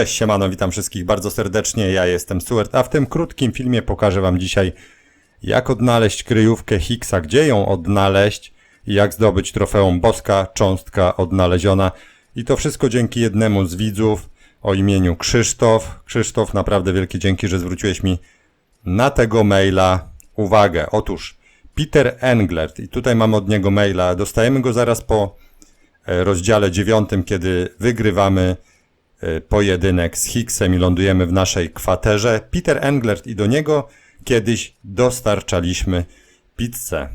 Cześć, siemano, witam wszystkich bardzo serdecznie, ja jestem Stuart, a w tym krótkim filmie pokażę wam dzisiaj jak odnaleźć kryjówkę Higgsa, gdzie ją odnaleźć i jak zdobyć trofeum Boska Cząstka Odnaleziona. I to wszystko dzięki jednemu z widzów o imieniu Krzysztof. Krzysztof, naprawdę wielkie dzięki, że zwróciłeś mi na tego maila uwagę. Otóż Peter Englert, i tutaj mam od niego maila, dostajemy go zaraz po e, rozdziale dziewiątym, kiedy wygrywamy pojedynek z Higgsem i lądujemy w naszej kwaterze. Peter Englert i do niego kiedyś dostarczaliśmy pizzę.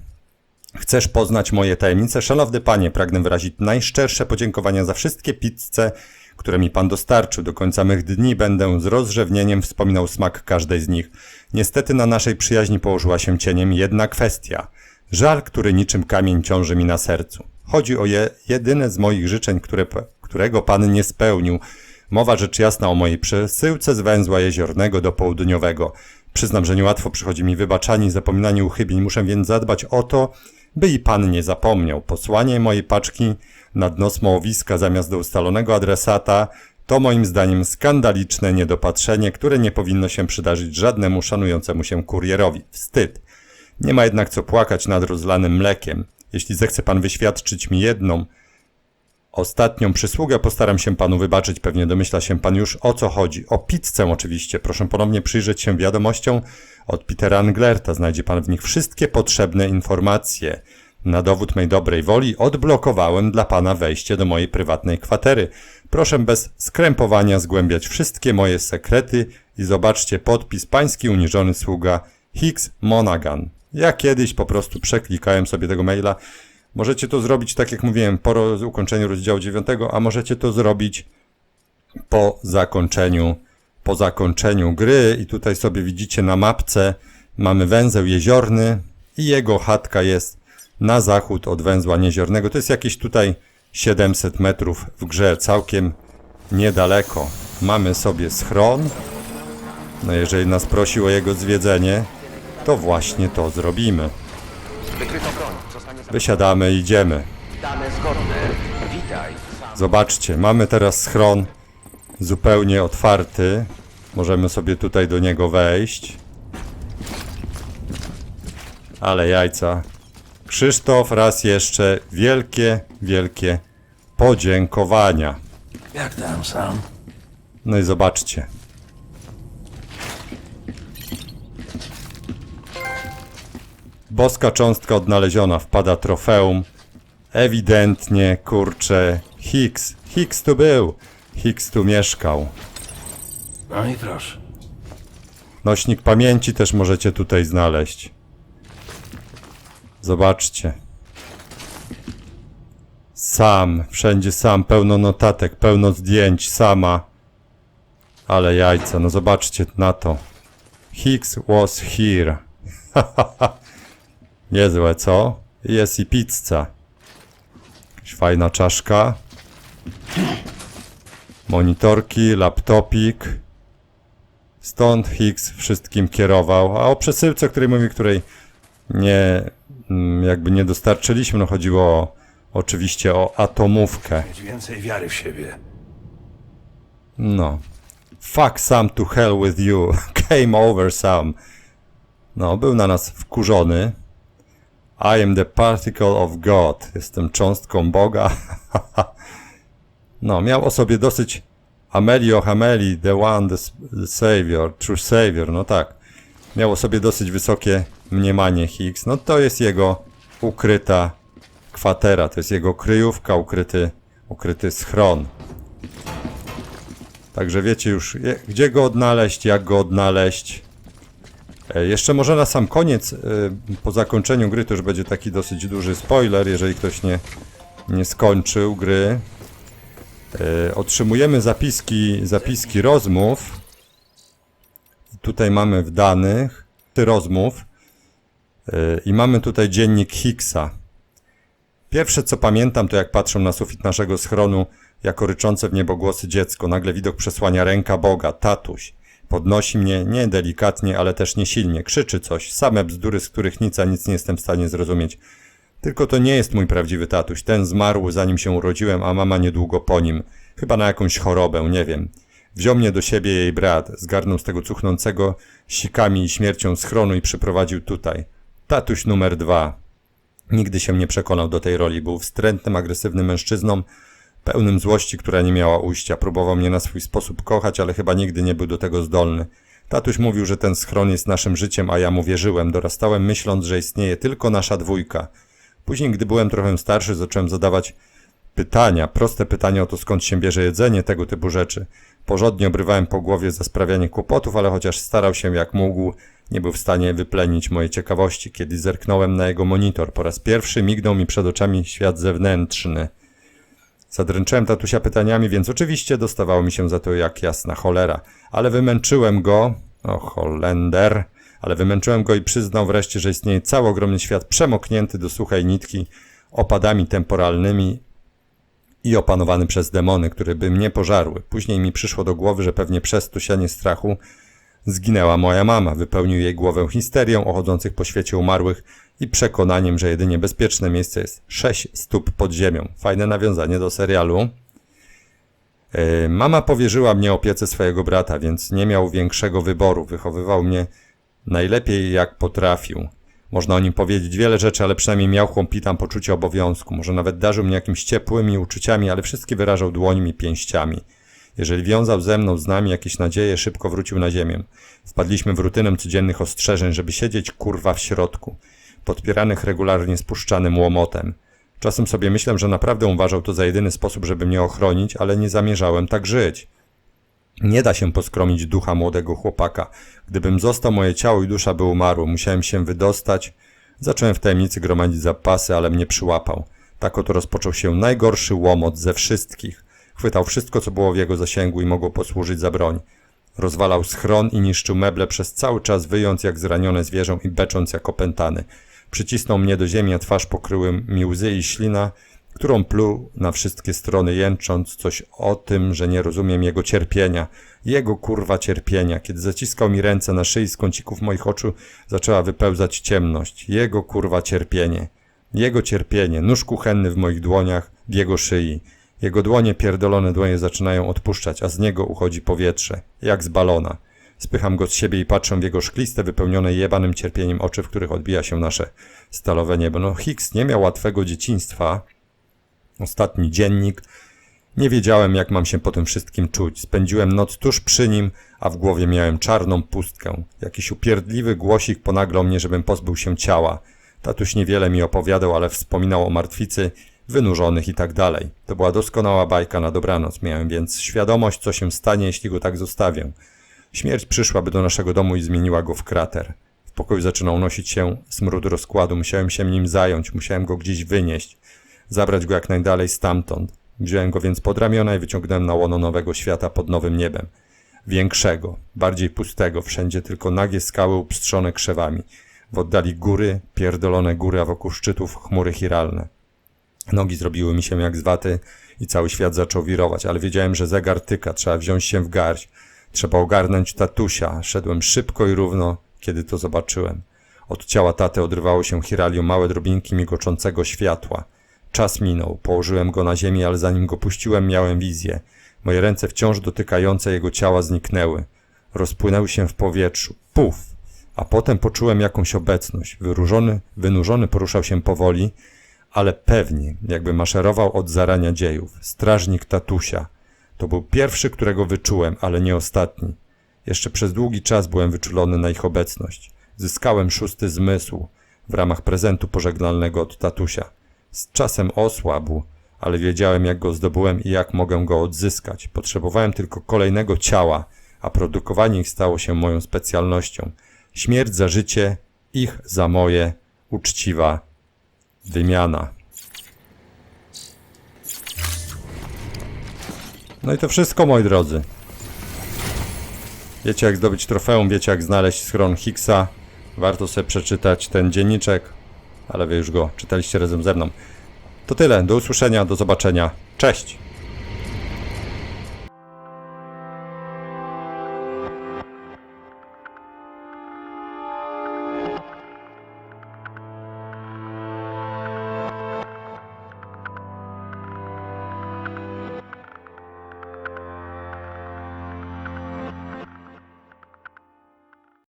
Chcesz poznać moje tajemnice? Szanowny panie, pragnę wyrazić najszczersze podziękowania za wszystkie pizze, które mi pan dostarczył. Do końca mych dni będę z rozrzewnieniem wspominał smak każdej z nich. Niestety na naszej przyjaźni położyła się cieniem jedna kwestia. Żal, który niczym kamień ciąży mi na sercu. Chodzi o je, jedyne z moich życzeń, które, którego pan nie spełnił. Mowa rzecz jasna o mojej przesyłce z węzła jeziornego do południowego. Przyznam, że niełatwo przychodzi mi wybaczanie i zapominanie uchybień. Muszę więc zadbać o to, by i pan nie zapomniał. Posłanie mojej paczki na dno smołowiska zamiast do ustalonego adresata to moim zdaniem skandaliczne niedopatrzenie, które nie powinno się przydarzyć żadnemu szanującemu się kurierowi. Wstyd. Nie ma jednak co płakać nad rozlanym mlekiem. Jeśli zechce pan wyświadczyć mi jedną, Ostatnią przysługę postaram się panu wybaczyć, pewnie domyśla się pan już o co chodzi. O pizzę oczywiście. Proszę ponownie przyjrzeć się wiadomościom od Petera Anglerta. Znajdzie pan w nich wszystkie potrzebne informacje. Na dowód mej dobrej woli odblokowałem dla pana wejście do mojej prywatnej kwatery. Proszę bez skrępowania zgłębiać wszystkie moje sekrety i zobaczcie podpis pański uniżony sługa Hicks Monaghan. Ja kiedyś po prostu przeklikałem sobie tego maila Możecie to zrobić, tak jak mówiłem, po ukończeniu rozdziału 9, a możecie to zrobić po zakończeniu, po zakończeniu gry. I tutaj sobie widzicie na mapce mamy węzeł jeziorny i jego chatka jest na zachód od węzła jeziornego. To jest jakieś tutaj 700 metrów w grze, całkiem niedaleko. Mamy sobie schron. No jeżeli nas prosił o jego zwiedzenie, to właśnie to zrobimy. Wysiadamy i idziemy. dane zgodne. Witaj. Zobaczcie, mamy teraz schron zupełnie otwarty. Możemy sobie tutaj do niego wejść. Ale jajca. Krzysztof, raz jeszcze wielkie, wielkie podziękowania. Jak tam sam? No i zobaczcie. Boska cząstka odnaleziona, wpada trofeum. Ewidentnie, kurczę, Hicks. Hicks tu był. Hicks tu mieszkał. No i proszę. Nośnik pamięci też możecie tutaj znaleźć. Zobaczcie. Sam, wszędzie sam, pełno notatek, pełno zdjęć, sama. Ale jajca, no zobaczcie na to. Hicks was here. Niezłe, co? Jest i pizza. Jakaś fajna czaszka. Monitorki, laptopik. Stąd Higgs wszystkim kierował. A o przesyłce, o której mówi, której nie, mm, jakby nie dostarczyliśmy, no chodziło o, oczywiście o atomówkę. Mieć więcej wiary w siebie. No. Fuck some to hell with you. Came over some. No, był na nas wkurzony. I am the particle of God. Jestem cząstką Boga. no, miał o sobie dosyć Amelio Hameli, the one, the, the savior, true savior, no tak. Miał o sobie dosyć wysokie mniemanie Higgs. No to jest jego ukryta kwatera, to jest jego kryjówka, ukryty, ukryty schron. Także wiecie już, gdzie go odnaleźć, jak go odnaleźć. E, Jeszcze może na sam koniec, e, po zakończeniu gry, to już będzie taki dosyć duży spoiler, jeżeli ktoś nie, nie skończył gry. E, Otrzymujemy zapiski, zapiski rozmów. Tutaj mamy w danych rozmów i mamy tutaj dziennik Higgsa. Pierwsze co pamiętam, to jak patrzę na sufit naszego schronu, jako ryczące w niebo głosy dziecko. Nagle widok przesłania ręka Boga, tatuś. Podnosi mnie nie delikatnie, ale też nie silnie. Krzyczy coś. Same bzdury, z których nic a nic nie jestem w stanie zrozumieć. Tylko to nie jest mój prawdziwy tatuś. Ten zmarł zanim się urodziłem, a mama niedługo po nim. Chyba na jakąś chorobę, nie wiem. Wziął mnie do siebie jej brat, zgarnął z tego cuchnącego sikami i śmiercią schronu i przyprowadził tutaj. Tatuś numer dwa. Nigdy się nie przekonał do tej roli. Był wstrętnym, agresywnym mężczyzną, pełnym złości, która nie miała ujścia. Próbował mnie na swój sposób kochać, ale chyba nigdy nie był do tego zdolny. Tatuś mówił, że ten schron jest naszym życiem, a ja mu wierzyłem. Dorastałem myśląc, że istnieje tylko nasza dwójka. Później, gdy byłem trochę starszy, zacząłem zadawać pytania, proste pytania o to, skąd się bierze jedzenie, tego typu rzeczy. Porządnie obrywałem po głowie za sprawianie kłopotów, ale chociaż starał się jak mógł, nie był w stanie wyplenić mojej ciekawości. Kiedy zerknąłem na jego monitor, po raz pierwszy mignął mi przed oczami świat zewnętrzny. Zadręczyłem tatusia pytaniami, więc oczywiście dostawało mi się za to jak jasna cholera. Ale wymęczyłem go, o Holender, ale wymęczyłem go i przyznał wreszcie, że istnieje cały ogromny świat przemoknięty do suchej nitki opadami temporalnymi i opanowany przez demony, które by mnie pożarły. Później mi przyszło do głowy, że pewnie przez to sianie strachu zginęła moja mama. Wypełnił jej głowę histerią o chodzących po świecie umarłych i przekonaniem, że jedynie bezpieczne miejsce jest sześć stóp pod ziemią. Fajne nawiązanie do serialu. Yy, Mama powierzyła mnie opiece swojego brata, więc nie miał większego wyboru. Wychowywał mnie najlepiej jak potrafił. Można o nim powiedzieć wiele rzeczy, ale przynajmniej miał chłopitam poczucie obowiązku. Może nawet darzył mnie jakimiś ciepłymi uczuciami, ale wszystkie wyrażał dłońmi pięściami. Jeżeli wiązał ze mną, z nami jakieś nadzieje, szybko wrócił na ziemię. Wpadliśmy w rutynę codziennych ostrzeżeń, żeby siedzieć kurwa w środku, podpieranych regularnie spuszczanym łomotem. Czasem sobie myślę, że naprawdę uważał to za jedyny sposób, żeby mnie ochronić, ale nie zamierzałem tak żyć. Nie da się poskromić ducha młodego chłopaka. Gdybym został, moje ciało i dusza by umarły. Musiałem się wydostać. Zacząłem w tajemnicy gromadzić zapasy, ale mnie przyłapał. Tak oto rozpoczął się najgorszy łomot ze wszystkich. Chwytał wszystko, co było w jego zasięgu i mogło posłużyć za broń. Rozwalał schron i niszczył meble przez cały czas, wyjąc jak zranione zwierzę i becząc jak opętany. Przycisnął mnie do ziemi, a twarz pokryły mi łzy i ślina, którą pluł na wszystkie strony, jęcząc coś o tym, że nie rozumiem jego cierpienia. Jego kurwa cierpienia. Kiedy zaciskał mi ręce na szyi z kącików moich oczu, zaczęła wypełzać ciemność. Jego kurwa cierpienie. Jego cierpienie. Nóż kuchenny w moich dłoniach, w jego szyi. Jego dłonie, pierdolone dłonie zaczynają odpuszczać, a z niego uchodzi powietrze, jak z balona. Spycham go z siebie i patrzę w jego szkliste, wypełnione jebanym cierpieniem oczy, w których odbija się nasze stalowe niebo. No Hicks nie miał łatwego dzieciństwa. Ostatni dziennik. Nie wiedziałem, jak mam się po tym wszystkim czuć. Spędziłem noc tuż przy nim, a w głowie miałem czarną pustkę. Jakiś upierdliwy głosik ponaglał mnie, żebym pozbył się ciała. Tatuś niewiele mi opowiadał, ale wspominał o martwicy, wynurzonych i tak dalej. To była doskonała bajka na dobranoc. Miałem więc świadomość, co się stanie, jeśli go tak zostawię. Śmierć przyszłaby do naszego domu i zmieniła go w krater. W pokoju zaczynał nosić się smród rozkładu. Musiałem się nim zająć, musiałem go gdzieś wynieść. Zabrać go jak najdalej stamtąd. Wziąłem go więc pod ramiona i wyciągnąłem na łono nowego świata pod nowym niebem. Większego, bardziej pustego, wszędzie tylko nagie skały upstrzone krzewami. W oddali góry, pierdolone góry, a wokół szczytów chmury chiralne. Nogi zrobiły mi się jak z waty i cały świat zaczął wirować, ale wiedziałem, że zegar tyka, trzeba wziąć się w garść. Trzeba ogarnąć tatusia. Szedłem szybko i równo, kiedy to zobaczyłem. Od ciała taty odrywało się chiralium małe drobinki migoczącego światła. Czas minął, położyłem go na ziemi, ale zanim go puściłem, miałem wizję. Moje ręce wciąż dotykające jego ciała zniknęły. Rozpłynęły się w powietrzu. Puf! A potem poczułem jakąś obecność. Wyróżony, wynurzony poruszał się powoli, ale pewnie, jakby maszerował od zarania dziejów. Strażnik tatusia. To był pierwszy, którego wyczułem, ale nie ostatni. Jeszcze przez długi czas byłem wyczulony na ich obecność. Zyskałem szósty zmysł w ramach prezentu pożegnalnego od tatusia. Z czasem osłabł, ale wiedziałem, jak go zdobyłem i jak mogę go odzyskać. Potrzebowałem tylko kolejnego ciała, a produkowanie ich stało się moją specjalnością. Śmierć za życie, ich za moje, uczciwa wymiana. No i to wszystko, moi drodzy. Wiecie, jak zdobyć trofeum, wiecie, jak znaleźć schron Hicksa. Warto sobie przeczytać ten dzienniczek, ale wy już go czytaliście razem ze mną. To tyle, do usłyszenia, do zobaczenia. Cześć!